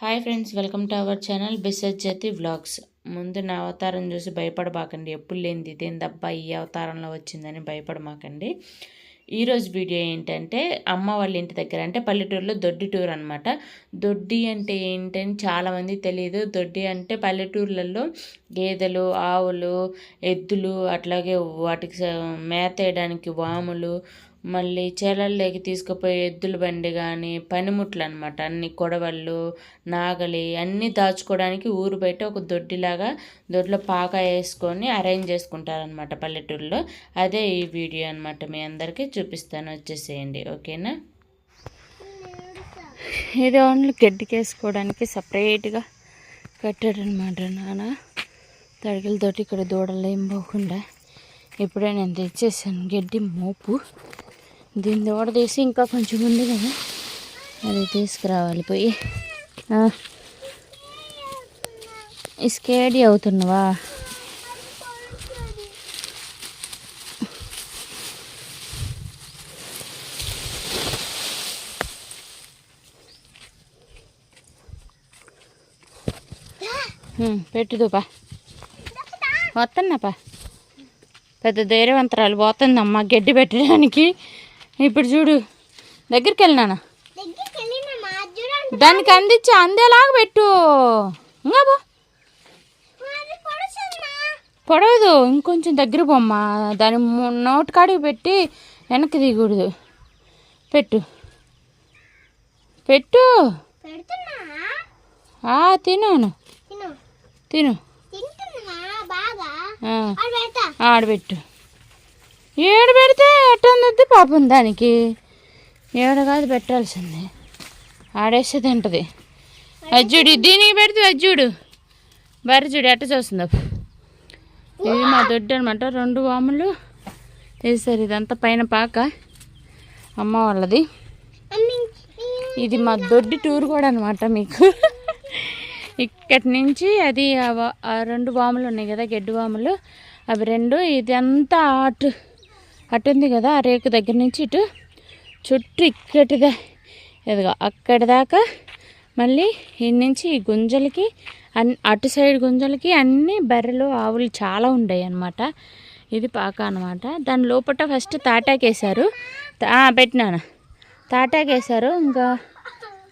Hi friends welcome to our channel బిసజ్జతి vlogs. ముందు నా అవతారం చూసి భయపడమాకండి ఎప్పుడు లేనిది ఇదేందబ్బా ఈ అవతారంలో వచ్చిందని భయపడమాకండి. ఈరోజు వీడియో ఏంటంటే అమ్మ వాళ్ళ ఇంటి దగ్గర అంటే పల్లెటూరులో దొడ్డి టూర్ అనమాట దొడ్డి అంటే ఏంటని చాలామంది తెలియదు దొడ్డి అంటే పల్లెటూర్లలో గేదెలు ఆవులు ఎద్దులు అట్లాగే వాటికి మేత వేయడానికి వాములు మళ్ళీ చేలల్లోకి తీసుకుపోయే ఎద్దుల బండి కానీ పనిముట్లు అనమాట అన్ని కొడవళ్ళు నాగలి అన్నీ దాచుకోవడానికి ఊరు బయట ఒక దొడ్డిలాగా దొడ్లో పాక వేసుకొని అరేంజ్ చేసుకుంటారనమాట పల్లెటూరులో. అదే ఈ వీడియో అనమాట మీ అందరికీ చూపిస్తాను. వచ్చేసేయండి. ఓకేనా? ఇది ఓన్లీ గడ్డికేసుకోవడానికి సపరేట్గా కట్టాడనమాట నాన్న. తడికలతోటి ఇక్కడ దూడలు ఏం పోకుండా ఇప్పుడే నేను తెచ్చేసాను గడ్డి మోపు. దీన్ని కూడా తీసి ఇంకా కొంచెం ఉంది కదా అది తీసుకురావాలి పోయి. ఆ. అవుతున్నావా? పెట్టుదుపా వస్తున్నాపా పెద్ద ధైర్యవంతరాలు పోతుందమ్మా గడ్డి పెట్టడానికి. ఇప్పుడు చూడు. దగ్గరికి వెళ్ళినానా దానికి అందించి అందేలాగా పెట్టు. ఇంకా పొడవదు. ఇంకొంచెం దగ్గర పోమ్మా. దాని నోటి కాడికి పెట్టి వెనక్కి దిగకూడదు. పెట్టు. పెట్టు. తినాను తిను ఆడబెట్టు ఏడు పెడితే ఎట్టంది పాపం దానికి. ఏడు కాదు పెట్టాల్సింది. ఆడేస్తే తింటది. అజ్జుడు దీనికి పెడితే అజ్జుడు బర్రె చూడు ఎట్ట చూస్తుంది. ఇది మా దొడ్డు అనమాట రెండు వాములు. వేసారు ఇదంతా పైన పాక. అమ్మ వాళ్ళది. ఇది మా దొడ్డి టూర్ కూడా అనమాట మీకు. ఇక్కడి నుంచి అది ఆ రెండు వాములు ఉన్నాయి కదా గడ్డి వాములు. అవి రెండు ఇదంతా ఆటు. అటుంది కదా ఆ రేకు దగ్గర నుంచి ఇటు చుట్టూ ఇక్కటిదా ఇదిగో అక్కడి దాకా మళ్ళీ ఈ నుంచి ఈ గుంజలకి అన్ అటు సైడ్ గుంజలకి అన్ని బర్రెలు ఆవులు చాలా ఉండేవి అనమాట ఇది పాక అనమాట దాని లోపల ఫస్ట్ తాటాకేశారు. పెట్టినాను తాటాకేశారు. ఇంకా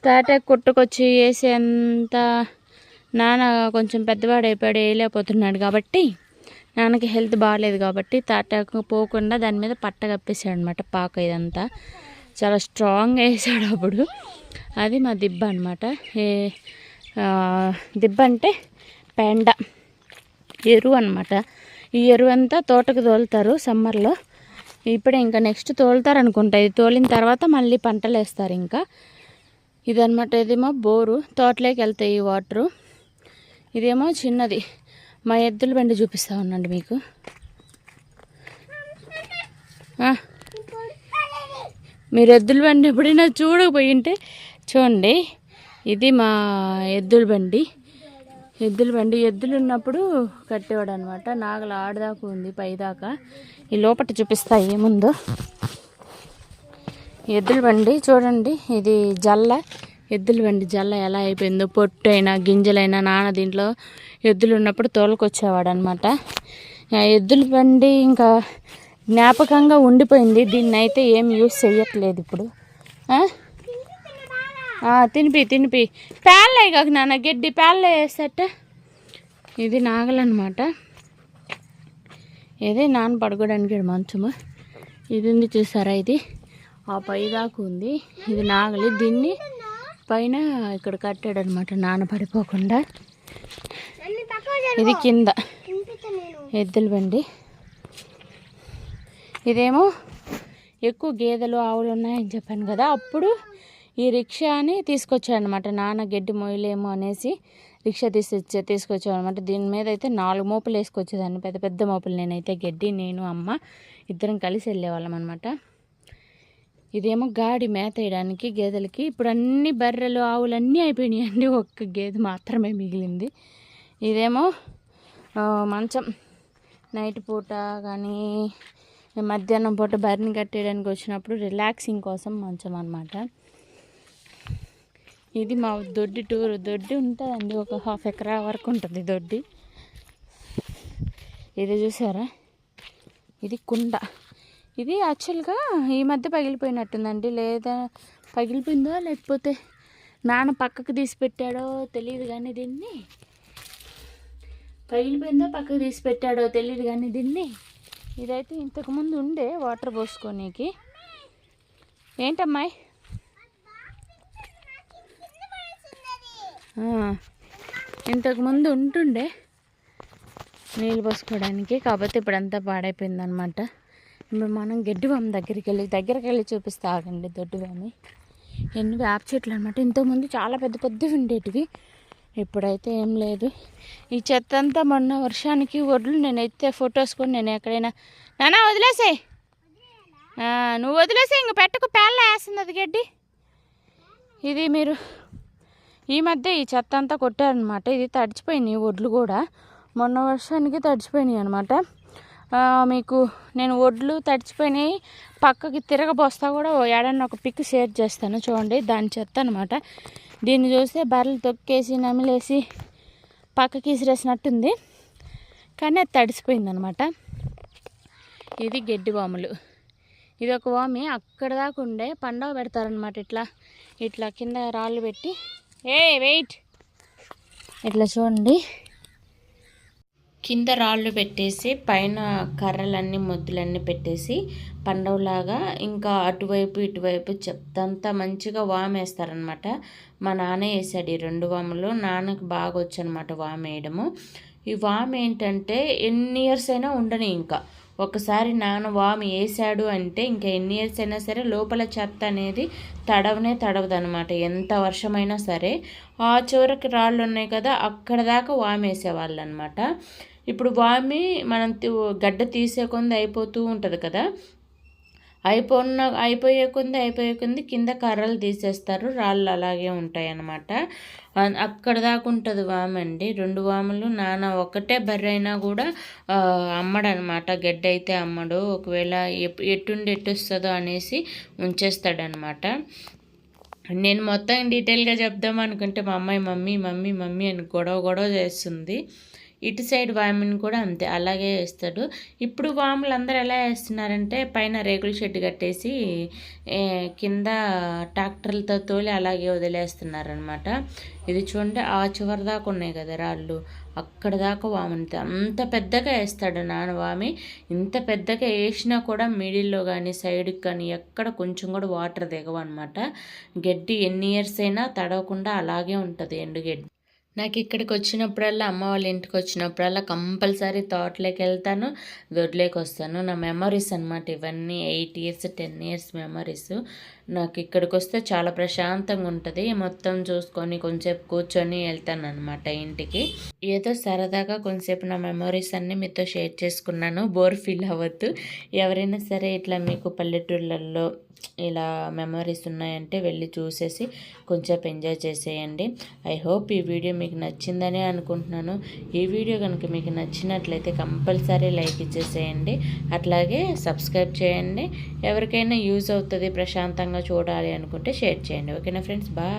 తాటాకు కొట్టుకొచ్చి వేసేంత నాన్న కొంచెం పెద్దవాడు అయిపోయాడు వేయలేకపోతున్నాడు కాబట్టి నాన్నకి హెల్త్ బాగాలేదు కాబట్టి తాటాకు పోకుండా దాని మీద పట్ట కప్పేసాడు అనమాట పాక ఇదంతా. చాలా స్ట్రాంగ్గా వేసాడు అప్పుడు. అది మా దిబ్బ అనమాట. ఏ దిబ్బ అంటే పెండ. ఎరువు అనమాట. ఈ ఎరువు అంతా తోటకు తోలుతారు సమ్మర్లో. ఇప్పుడే ఇంకా నెక్స్ట్ తోలుతారు అనుకుంటా ఇది తోలిన తర్వాత మళ్ళీ పంటలు వేస్తారు ఇంకా. ఇదనమాట ఇదేమో బోరు. తోటలోకి వెళ్తాయి ఈ వాటరు. ఇదేమో చిన్నది. మా ఎద్దుల బండి చూపిస్తా ఉండండి మీకు. మీరు ఎద్దుల బండి ఎప్పుడైనా చూడకపోయింటే చూడండి. ఇది మా ఎద్దుల బండి. ఎద్దుల బండి ఎద్దులు ఉన్నప్పుడు కట్టేవాడు అనమాట నాగలు ఆడదాకా ఉంది పైదాకా. ఈ లోపట చూపిస్తా ఏముందో. ఎద్దుల బండి చూడండి. ఇది జల్ల. ఎద్దుల బండి జల్ల ఎలా అయిపోయిందో పొట్టు అయినా గింజలైనా నాన్న దీంట్లో ఎద్దులు ఉన్నప్పుడు తోలుకొచ్చేవాడు అనమాట ఎద్దుల బండి ఇంకా జ్ఞాపకంగా ఉండిపోయింది. దీన్ని అయితే ఏం యూస్ చేయట్లేదు ఇప్పుడు. తినిపి తినిపి. పేళ్ళే కాక నాన్న గడ్డి పేళ్ళే వేసేట ఇది నాగలన్నమాట. ఇదే నాన్న పడుకోవడానికి మంచము. ఇది ఉంది చూసారా ఇది? ఆ పైదాకు ఉంది. ఇది నాగలి. దీన్ని పైన ఇక్కడ కట్టాడు అనమాట నాన్న పడిపోకుండా ఇది కింద. ఎద్దుల బండి. ఇదేమో ఎక్కువ గేదెలు ఆవులు ఉన్నాయని చెప్పాను కదా అప్పుడు ఈ రిక్షాని తీసుకొచ్చాడనమాట నాన్న గడ్డి మొయ్యలేమో అనేసి రిక్షా తీసి తీసుకొచ్చాడు అనమాట దీని మీద అయితే నాలుగు మోపులు వేసుకొచ్చేదాన్ని పెద్ద పెద్ద మోపులు. నేనైతే గడ్డి నేను అమ్మ ఇద్దరం కలిసి వెళ్ళేవాళ్ళం అనమాట. ఇదేమో గాడి మేత వేయడానికి గేదెలకి ఇప్పుడు అన్ని బర్రెలు ఆవులు అన్నీ అయిపోయినాయి అండి ఒక్క గేదె మాత్రమే మిగిలింది. ఇదేమో మంచం. నైట్ పూట కానీ మధ్యాహ్నం పూట బర్రెని కట్టేయడానికి వచ్చినప్పుడు రిలాక్సింగ్ కోసం మంచం అనమాట ఇది మా దొడ్డి టూర్. దొడ్డి ఉంటుందండి ఒక హాఫ్ ఎకరా వరకు ఉంటుంది దొడ్డి. ఇది చూసారా? ఇది కుండ. ఇది యాక్చువల్గా ఈ మధ్య పగిలిపోయినట్టుందండి. లేదా పగిలిపోయిందో లేకపోతే నాన్న పక్కకు తీసి పెట్టాడో తెలియదు కానీ దీన్ని. పగిలిపోయిందో పక్కకు తీసి పెట్టాడో తెలియదు కానీ దీన్ని. ఇదైతే ఇంతకుముందు ఉండే వాటర్ పోసుకోనీకి. ఏంటమ్మాయి ఇంతకుముందు ఉంటుండే నీళ్ళు పోసుకోవడానికి. కాకపోతే ఇప్పుడు అంతా పాడైపోయిందనమాట మనం గడ్డివామి దగ్గరికి వెళ్ళి దగ్గరికి వెళ్ళి చూపిస్తా ఆగండి దొడ్డివామి ఎన్ని వేప చెట్లు అనమాట ఇంతకుముందు చాలా పెద్ద పెద్దవి ఉండేటివి. ఇప్పుడైతే ఏం లేదు. ఈ చెత్త అంతా మొన్న వర్షానికి వడ్లు నేను ఎత్తే ఫొటోస్ కూడా నేను ఎక్కడైనా నానా వదిలేసే. నువ్వు వదిలేసే ఇంక పెట్టకు పేళ్ళ వేస్తుంది అది గడ్డి. ఇది మీరు ఈ మధ్య ఈ చెత్త అంతా కొట్టారనమాట ఇది తడిచిపోయినాయి వడ్లు కూడా. మొన్న వర్షానికి తడిచిపోయినాయి అనమాట మీకు నేను ఒడ్లు తడిచిపోయినాయి. పక్కకి తిరగబోస్తా కూడా ఏడన్నా ఒక పిక్ షేర్ చేస్తాను చూడండి దాని చెత్త అనమాట దీన్ని చూస్తే బర్రెలు తొక్కేసి నమిలేసి పక్కకి ఇసిరేసినట్టుంది. కానీ అది తడిసిపోయింది అనమాట ఇది గడ్డి వాములు. ఇది ఒక వామి అక్కడ దాకా ఉండే పండగ పెడతారనమాట ఇట్లా. ఇట్లా కింద రాళ్ళు పెట్టి. ఏ వెయిట్. ఇట్లా చూడండి. కింద రాళ్ళు పెట్టేసి పైన కర్రలన్నీ ముద్దులన్నీ పెట్టేసి పండవలాగా ఇంకా అటువైపు ఇటువైపు చెప్తంతా మంచిగా వామ్ వేస్తారనమాట మా నాన్న వేసాడు ఈ రెండు వాములు. నాన్నకు బాగా వచ్చనమాట వామ్ వేయడము. ఈ వామ్ ఏంటంటే ఎన్ని ఇయర్స్ అయినా ఉండని ఇంకా. ఒకసారి నాన్న వామ్ వేసాడు అంటే ఇంకా ఎన్ని ఇయర్స్ అయినా సరే లోపల చెత్త అనేది తడవనే తడవదు అనమాట ఎంత వర్షమైనా సరే. ఆ చివరికి రాళ్ళు ఉన్నాయి కదా అక్కడ దాకా వామ్ వేసేవాళ్ళు అనమాట ఇప్పుడు వామి మనం గడ్డ తీసే కొంది అయిపోతూ ఉంటుంది కదా? అయిపోన్న అయిపోయే కొంది అయిపోయే కొంది కింద కర్రలు తీసేస్తారు. రాళ్ళు అలాగే ఉంటాయి అన్నమాట అక్కడ దాకా ఉంటుంది వామండి రెండు వాములు నాన్న ఒకటే బర్రె అయినా కూడా అమ్మడనమాట గడ్డ అయితే అమ్మడు. ఒకవేళ ఎట్టుండి ఎట్టు వస్తుందో అనేసి ఉంచేస్తాడనమాట నేను మొత్తం డీటెయిల్గా చెప్దాం అనుకుంటే మా అమ్మాయి మమ్మీ మమ్మీ మమ్మీ అని గొడవ గొడవ చేస్తుంది. ఇటు సైడ్ వామిని కూడా అంతే అలాగే వేస్తాడు. ఇప్పుడు వాములు అందరూ ఎలా వేస్తున్నారంటే పైన రేకుల షెడ్ కట్టేసి కింద ట్రాక్టర్లతో తోలి అలాగే వదిలేస్తున్నారనమాట ఇది చూడండి ఆ చివరి దాకా ఉన్నాయి కదా రాళ్ళు. అక్కడ దాకా వామితే అంత పెద్దగా వేస్తాడు నాన్న వామి. ఇంత పెద్దగా వేసినా కూడా మిడిల్లో కానీ సైడ్కి కానీ ఎక్కడ కొంచెం కూడా వాటర్ దిగవన్నమాట. గడ్డి ఎన్ని ఇయర్స్ అయినా తడవకుండా అలాగే ఉంటుంది ఎండుగడ్డి నాకు ఇక్కడికి వచ్చినప్పుడల్లా అమ్మ వాళ్ళ ఇంటికి వచ్చినప్పుడల్లా కంపల్సరీ తోటలోకి వెళ్తాను దొడ్లోకి వస్తాను. నా మెమరీస్ అనమాట ఇవన్నీ eight years ten years memories. నాకు ఇక్కడికి వస్తే చాలా ప్రశాంతంగా ఉంటుంది. మొత్తం చూసుకొని కొంచెంసేపు కూర్చొని వెళ్తాను అనమాట ఇంటికి. ఏదో సరదాగా కొంచెంసేపు నా మెమరీస్ అన్నీ మీతో షేర్ చేసుకున్నాను. బోర్ ఫీల్ అవ్వద్దు. ఎవరైనా సరే ఇట్లా మీకు పల్లెటూళ్ళల్లో ఇలా మెమరీస్ ఉన్నాయంటే వెళ్ళి చూసేసి కొంచెం ఎంజాయ్ చేసేయండి. ఐ హోప్ ఈ వీడియో మీకు నచ్చిందని అనుకుంటున్నాను. ఈ వీడియో కనుక మీకు నచ్చినట్లయితే కంపల్సరీ లైక్ ఇచ్చేసేయండి. అట్లాగే సబ్స్క్రైబ్ చేయండి. ఎవరికైనా యూజ్ అవుతుంది ప్రశాంతంగా చూడాలి అనుకుంటే షేర్ చేయండి. ఓకేనా ఫ్రెండ్స్ బాయ్